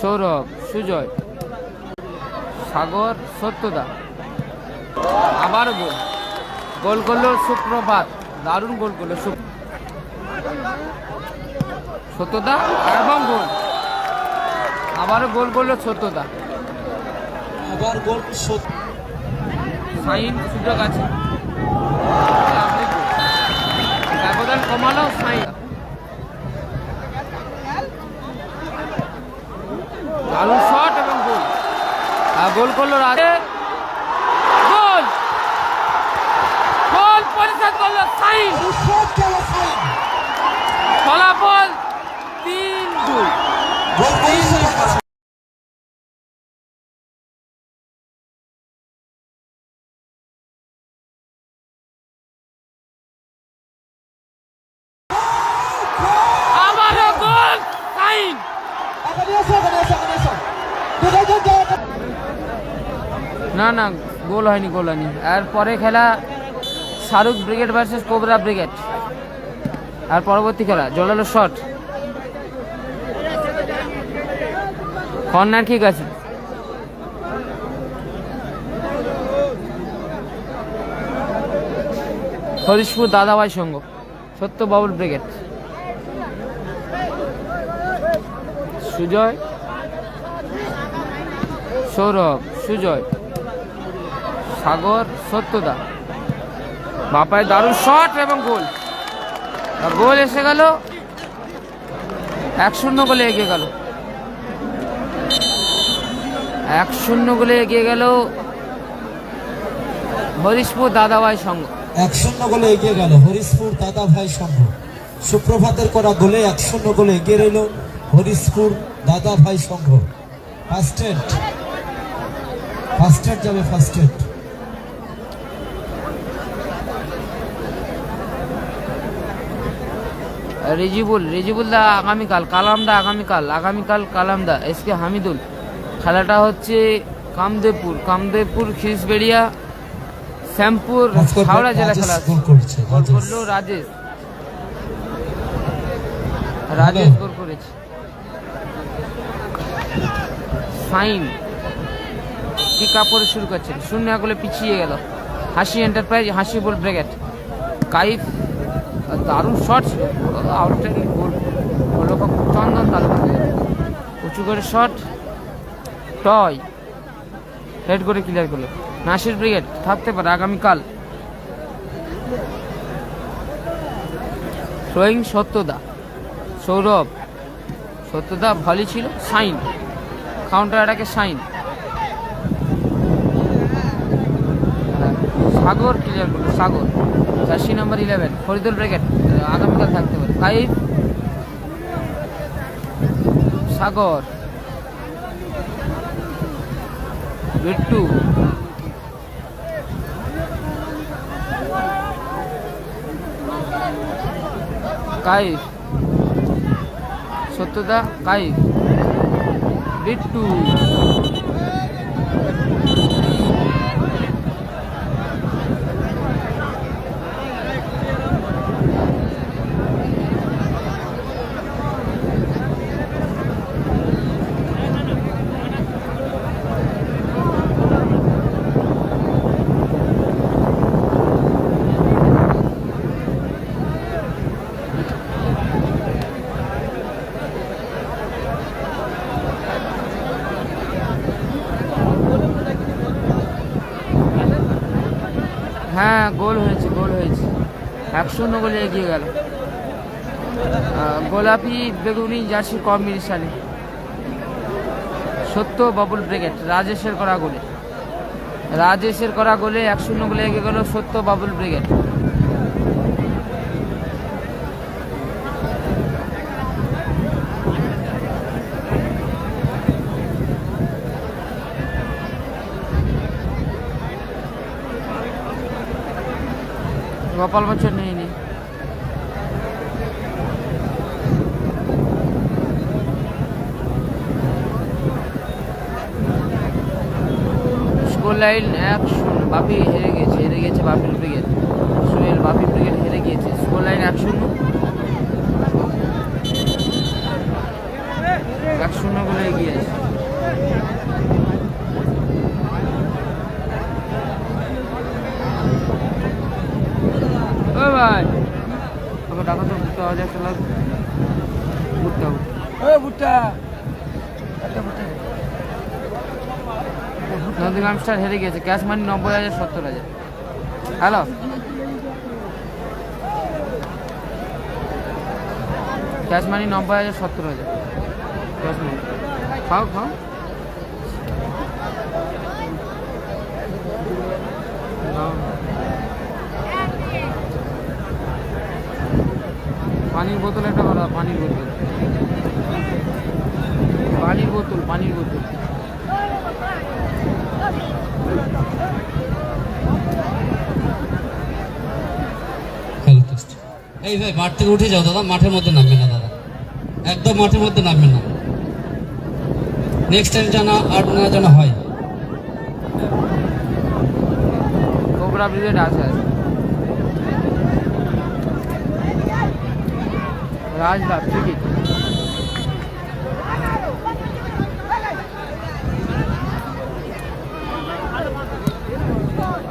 সৌরভ সুজয় সাগর সত্যদা। আবার গোল। গোল করল সুপ্রভাত। দারুণ গোল করল সত্যদা এবং গোল। আবারও গোল করল সত্যদা। আবার গোল সাইন সুযোগ আছে। ব্যবধান কমালো সাইন দারুণ শট এবং গোল আর গোল করল রাজে না না, গোল হয়নি গোল হয়নি। আর পরে খেলা Shahrukh brigade versus cobra brigade. আর পরবর্তী খেলা জলালো শট। কর্নার ঠিক আছে। হরিশপুর দাদাভাই সঙ্গ সত্য বাবুল ব্রিগেড। সুজয়, সৌরভ, সুজয়। সাগর সত্যদা। বাপায় দারুণ শট এবং গোল। গোল এসে গেল। এক শূন্য গোলে এগিয়ে গেল। এক শূন্য গোলে এগিয়ে গেল হরিশপুর দাদাভাই সঙ্গ এক শূন্য গোলে এগিয়ে গেল হরিশপুর দাদা ভাই সংঘ। সুপ্রভাতের করা গোলে এক শূন্য গোলে এগিয়ে রইল হরিশপুর দাদা ভাই সংঘ। ফার্স্ট এড ফার্স্ট এড যাবে ফার্স্ট এড রেজিবুল রেজিবুল দা আগামীকাল কালাম দা আগামীকাল আগামীকাল কালাম দা এস কে হামিদুল। খেলাটা হচ্ছে কামদেবপুর কামদেবপুর খিসবেড়িয়া শ্যামপুর হাওড়া জেলা খেলা। করল রাজেশ। রাজেশ গোল করেছে। সাইন। কি কাপড়ে শুরু করছেন? শূন্য গোলে পিছিয়ে গেল। হাসি এন্টারপ্রাইজ হাসি বল ব্রিগেড কাইফ দারুণ শট ছিল। আউটসাইড গোল গোলরক্ষক চন্দন তালুকদার উঁচু করে শট টয় হেড করে ক্লিয়ার করল। নাসির ব্রিগেড থাকতে পারে আগামীকাল। থ্রোয়িং সত্যদা, সৌরভ, সত্যদা ভালো ছিল সাইন কাউন্টার অ্যাটাকে সাইন সাগর ক্লিয়ার করল, Sagar. Jersey number eleven Faridul brigade আগামীকাল থাকতে পারে। ফাইভ। সাগর। বিট্টু কাইফ। সত্যদা, কাইফ। বিট্টু হ্যাঁ গোল হয়েছে গোল হয়েছে। এক শূন্য গোলে এগিয়ে গেল। গোলাপি, বেগুনি, জার্সি, কম্বিনেশনে সত্য বাবুল ব্রিগেড রাজেশের করা গোলে। রাজেশের করা গোলে এক শূন্য গোলে এগিয়ে গেল, সত্য বাবুল ব্রিগেড গোপাল বছর নেই নি স্কোর লাইন এক শূন্য, বাপি হেরে গেছে হেরে গেছে বাপি ব্রিগেড সোহেল বাপি ব্রিগেড হেরে গিয়েছে। স্কোর লাইন এক শূন্য এক শূন্য বলে এগিয়ে আছে ও ভাই তোকে টাকা তো ভুট্টা হাজার টাকা ভুট্টা ও ভুট্টা একটা ভুট্টা দে। নন্দীগ্রাম স্টার হেরে গিয়েছে। ক্যাশ মানি নব্বই হাজার, সত্তর হাজার। হ্যালো ক্যাশ মানি নব্বই হাজার, সত্তর হাজার। ক্যাশ মানি খাও খাও। পানির বোতল একটা ভালো, পানির বোতল। পানির বোতল পানির বোতল। এই ভাই, মাঠ থেকে উঠে যাও, দাদা। মাঠের মধ্যে নামবে না, দাদা। একদম মাঠের মধ্যে নামবে না। নেক্সট টাইম যেন আর না যেন হয়। কোবরা ব্রিগেড আছে আছে। রাজদা ক্রিকেট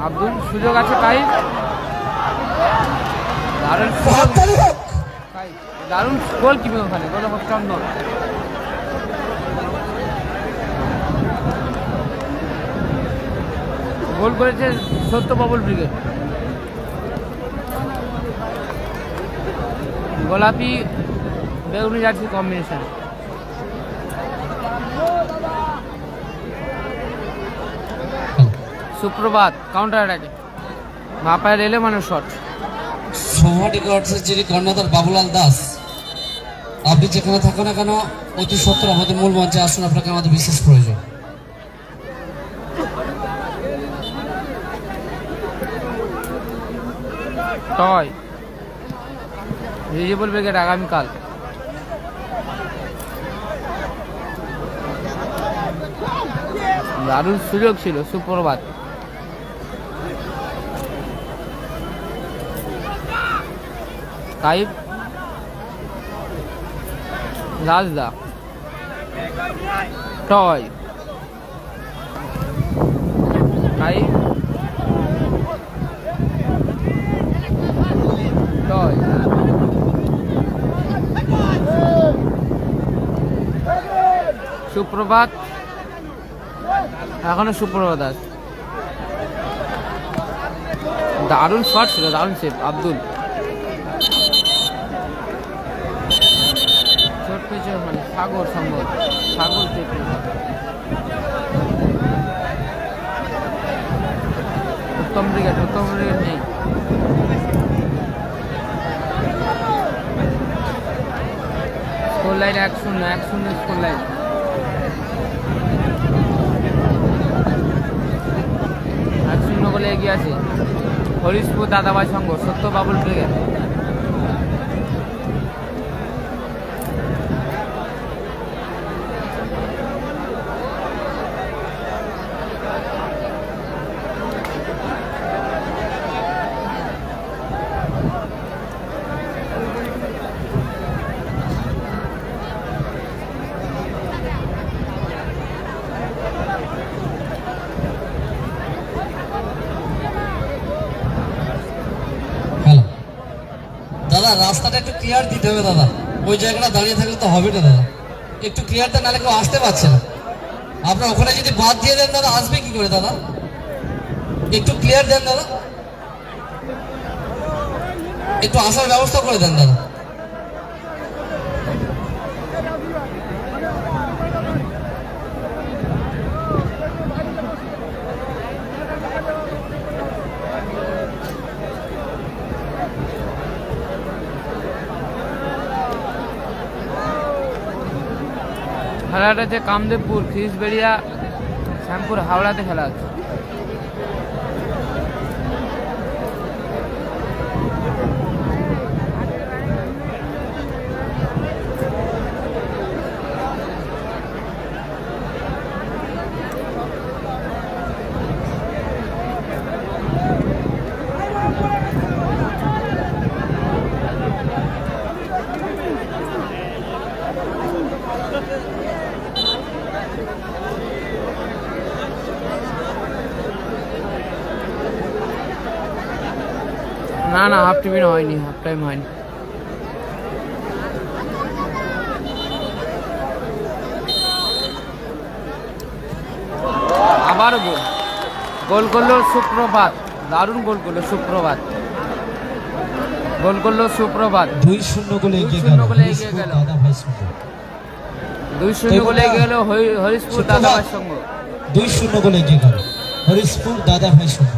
আব্দুল, সুযোগ আছে তাই। দারুণ দারুণ গোল কিপিং ওখানে গোল চন্দন। গোল করেছে সত্য বাবুল ব্রিগেড। গোলাপি, বেগুনি যাচ্ছে কম্বিনেশন সুপ্রভাত কাউন্টার অ্যাটাকে মাপায় রেলে মানে শট সৌহাটি গডসের যিনি কর্ণধার বাবুলাল দাস। আপনি যেখানে থাকো না কেন অতি সত্তর আমাদের মূল মঞ্চে আসুন আপনাকে আমাদের বিশেষ প্রয়োজন। টয় রিজেবল ব্রিগেড আগামীকাল। দারুণ সুযোগ ছিল সুপ্রভাত। কাইব রাজদা। টয়। কাইব টয়। সুপ্রভাত। এখনও সুপ্রভাত আছে। দারুণ শট ছিল দারুণ সেভ আব্দুল। সাগর সম্ভব। সাগর পেয়েছে। উত্তম ব্রিগেড উত্তম ব্রিগেড নেই। স্কোর লাইন এক শূন্য এক শূন্য স্কোর লাইন এক শূন্য বলে এগিয়ে আছে। হরিশপুর দাদাভাই সংঘ, সত্য বাবুল ব্রিগেড। রাস্তাটা একটু ক্লিয়ার দিতে হবে দাদা। ওই জায়গাটা দাঁড়িয়ে থাকলে তো হবে না দাদা। একটু ক্লিয়ারটা নাহলে কেউ আসতে পারছে না। আপনার ওখানে যদি বাদ দিয়ে দেন দাদা, আসবে কি করে দাদা? একটু ক্লিয়ার দেন দাদা। একটু আসার ব্যবস্থা করে দেন দাদা। খেলাটা হচ্ছে কামদেবপুর খিসবেড়িয়া শ্যামপুর হাওড়াতে খেলা হচ্ছে। না না হাফ টিফিন হয়নি হাফ টাইম হয়নি। আবার গোল। গোল করল সুপ্রভাত। দারুণ গোল করল সুপ্রভাত। গোল করল সুপ্রভাত। দুই শূন্য গোলে এগিয়ে দুই শূন্য গেল দাদা ভাই দুই শূন্য গোলে এগিয়ে গেল হরিশপুর সুপ্রভাত। দাদাভাই সঙ্গ দুই শূন্য গোলে এগিয়ে গেল হরিশপুর দাদা ভাই সংঘ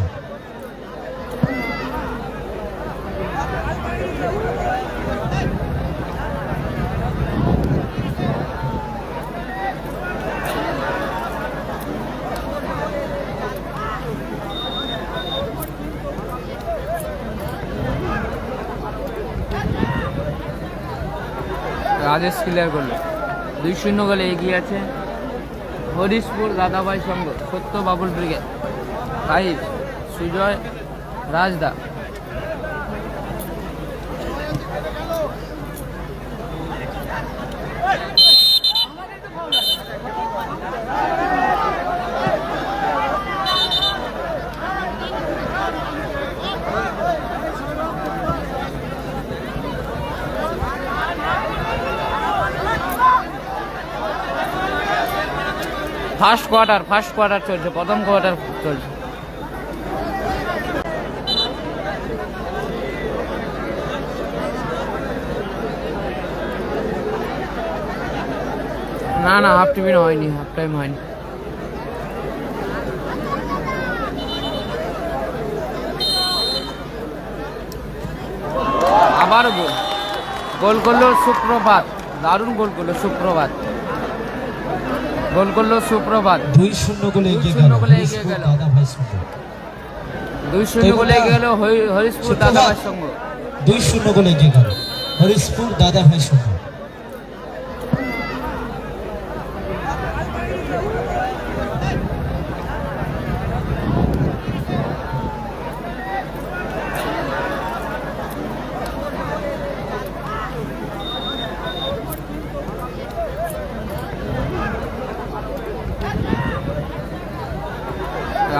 রাজেশ ক্লিয়ার করল। দুই শূন্য গোলে এগিয়ে আছে হরিশপুর দাদাভাই সঙ্গ সত্য বাবুল ব্রিগেড। ফাইভ সুজয় রাজদা। ফার্স্ট কোয়ার্টার ফার্স্ট কোয়ার্টার চলছে, প্রথম কোয়ার্টার চলছে। না না হাফ টিফিন হয়নি হাফ টাইম হয়নি। আবার গোল। গোল করল সুপ্রভাত, দারুণ গোল করল সুপ্রভাত। গোল করল সুপ্রভাত। দুই শূন্য গোলে এগিয়ে গেল দুই শূন্য গোলে এগিয়ে গেল হরিশপুর দাদা ভাই সঙ্গ। দুই শূন্য গোলে এগিয়ে গেল হরিশপুর দাদা ভাই সংঘ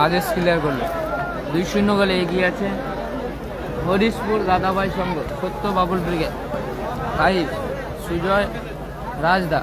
রাজেশ ক্লিয়ার করল। দুই শূন্য গোলে এগিয়ে আছে হরিশপুর দাদাভাই সঙ্গ সত্য বাবুল ব্রিগেড। ফাইভ সুজয় রাজদা।